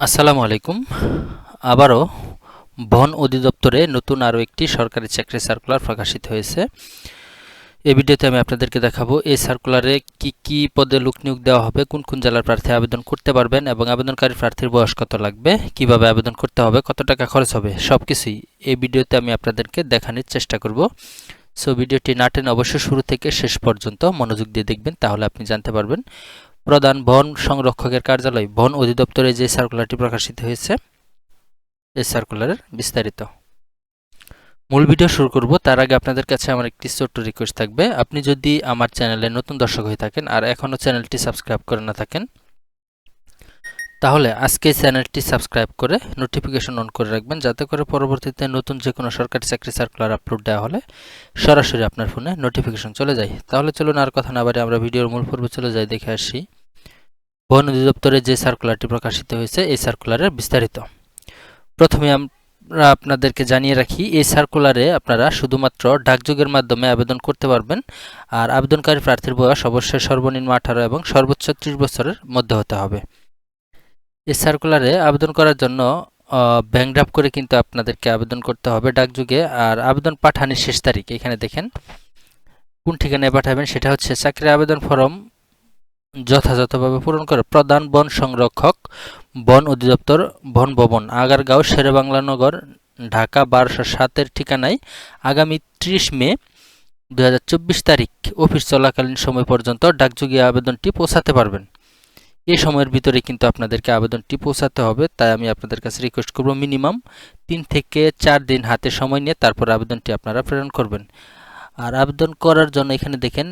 আসসালামু আলাইকুম। আবারও বন অধিদপ্তরে নতুন আরও একটি সরকারি চাকরি সার্কুলার প্রকাশিত হয়েছে। এই ভিডিওতে আমি আপনাদেরকে দেখাবো এই সার্কুলারে কি কি পদে লোক নিয়োগ দেওয়া হবে, কোন কোন জেলার প্রার্থী আবেদন করতে পারবেন এবং আবেদনকারী প্রার্থীর বয়স কত লাগবে, কীভাবে আবেদন করতে হবে, কত টাকা খরচ হবে সব কিছুই এই ভিডিওতে আমি আপনাদেরকে দেখানোর চেষ্টা করব। সো ভিডিওটি না টেনে অবশ্যই শুরু থেকে শেষ পর্যন্ত মনোযোগ দিয়ে দেখবেন, তাহলে আপনি জানতে পারবেন প্রধান বন সংরক্ষকের কার্যালয়, বন অধিদপ্তরে যে সার্কুলারটি প্রকাশিত হয়েছে, এই সার্কুলারের বিস্তারিত। মূল ভিডিও শুরু করব, তার আগে আপনাদের কাছে আমার একটি ছোট্ট রিকোয়েস্ট থাকবে। আপনি যদি আমার চ্যানেলে নতুন দর্শক হয়ে থাকেন আর এখনও চ্যানেলটি সাবস্ক্রাইব করে না থাকেন, তাহলে আজকে চ্যানেলটি সাবস্ক্রাইব করে নোটিফিকেশন অন করে রাখবেন, যাতে করে পরবর্তীতে নতুন যে কোনো সরকারি চাকরি সার্কুলার আপলোড দেওয়া হলে সরাসরি আপনার ফোনে নোটিফিকেশন চলে যায়। তাহলে চলুন আর কথা না বাড়ি আমরা ভিডিওর মূল পর্বে চলে যাই, দেখে আসি। বন অধিদপ্তরে যে সার্কুলারটি প্রকাশিত হয়েছে, এই সার্কুলারের বিস্তারিত। প্রথমে আমরা আপনাদেরকে জানিয়ে রাখি, এই সার্কুলারে আপনারা শুধুমাত্র ডাকযোগের মাধ্যমে আবেদন করতে পারবেন, আর আবেদনকারী প্রার্থীর বয়স অবশ্যই সর্বনিম্ন আঠারো এবং সর্বোচ্চ ত্রিশ বছরের মধ্যে হতে হবে। এই সার্কুলারে আবেদন করার জন্য ব্যাংক ড্রাফ করে কিন্তু আপনাদেরকে আবেদন করতে হবে ডাকযুগে, আর আবেদন পাঠানোর শেষ তারিখ, এখানে দেখেন। কোন ঠিকানায় পাঠাবেন সেটা হচ্ছে চাকরি আবেদন ফর্ম যথাযথভাবে পূরণ করে প্রধান বন সংরক্ষক, বন অধিদপ্তর, বন ভবন, আগারগাঁও, শেরেবাংলা নগর, ঢাকা, বারোশো সাতের ঠিকানায় আগামী ত্রিশ মে দু হাজার চব্বিশ তারিখ অফিস চলাকালীন সময় পর্যন্ত ডাকযোগে আবেদনটি পৌঁছাতে পারবেন। এই সময়ের ভিতরে কিন্তু আপনাদেরকে আবেদনটি পৌঁছাতে হবে, তাই আমি আপনাদের কাছে রিকোয়েস্ট করব মিনিমাম তিন থেকে চার দিন হাতে সময় নিয়ে তারপর আবেদনটি আপনারা প্রেরণ করবেন। আর আবেদন করার জন্য এখানে দেখেন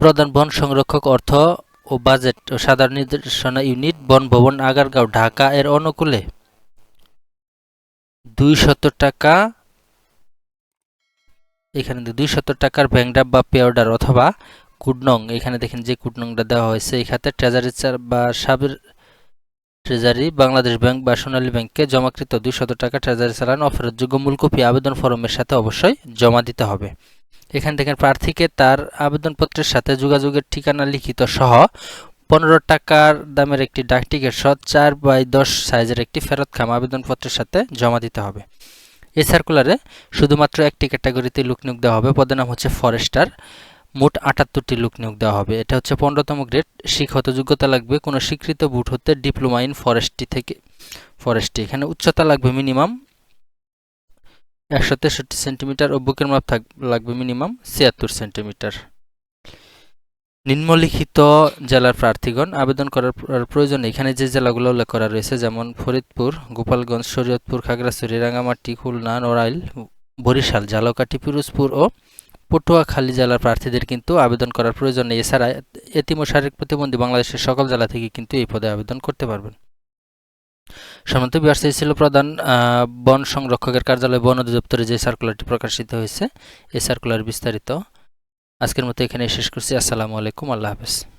প্রধান বন সংরক্ষক অর্থ ও বাজেট ও সাধারণ নির্দেশনা ইউনিট বন ভবন আগারগাঁও, ঢাকা এর অনুকূলে। দুই টাকা, এখানে দুই টাকার ব্যাংক বা পে অর্ডার অথবা কুডনং, এখানে দেখেন যে কুডনংটা দেওয়া হয়েছে। এই খাতে ট্রেজারি বা সাবের ট্রেজারি, বাংলাদেশ ব্যাংক বা সোনালী ব্যাংকে জমাকৃত দুইশত টাকা ট্রেজারি চালান অফেরতযোগ্য মূল কপি আবেদন ফরমের সাথে অবশ্যই জমা দিতে হবে। এখান থেকে প্রার্থীকে তার আবেদনপত্রের সাথে যোগাযোগের ঠিকানা লিখিত সহ পনেরো টাকার দামের একটি ডাক টিকিট সহ চার বাই দশ সাইজের একটি ফেরত খাম আবেদনপত্রের সাথে জমা দিতে হবে। এই সার্কুলারে শুধুমাত্র একটি ক্যাটাগরিতে লোক নিয়োগ দেওয়া হবে। পদের নাম হচ্ছে ফরেস্টার। মোট আটাত্তরটি লোক নিয়োগ দেওয়া হবে। এটা হচ্ছে পনেরোতম গ্রেড। শিক্ষত যোগ্যতা লাগবে। কোনো স্বীকৃত বুট হতে ডিপ্লোমা ইন ফরেস্ট্রি থেকে ফরেস্ট্রি। এখানে উচ্চতা লাগবে মিনিমাম একশো তেষট্টি সেন্টিমিটার ও বুকের মাপ থাক, লাগবে মিনিমাম ছিয়াত্তর সেন্টিমিটার। নিম্নলিখিত জেলার প্রার্থীগণ আবেদন করার প্রয়োজন এখানে যে জেলাগুলো উল্লেখ করা রয়েছে, যেমন ফরিদপুর, গোপালগঞ্জ, শরীয়তপুর, খাগড়াছড়ি রাঙামাটি খুলনা, নড়াইল, বরিশাল, ঝালকাঠি, পিরোজপুর ও পটুয়াখালী জেলার প্রার্থীদের কিন্তু আবেদন করার প্রয়োজন নেই। এছাড়া এতিম শারীরিক প্রতিবন্ধী বাংলাদেশের সকল জেলা থেকে কিন্তু এই পদে আবেদন করতে পারবেন। সম্মানিত বিয়ার্স ছিল প্রধান বন সংরক্ষকের কার্যালয়, বন অধিদপ্তরে যে সার্কুলারটি প্রকাশিত হয়েছে, এই সার্কুলার বিস্তারিত। আজকের মতো এখানে শেষ করছি। আসসালামু আলাইকুম, আল্লাহ হাফেজ।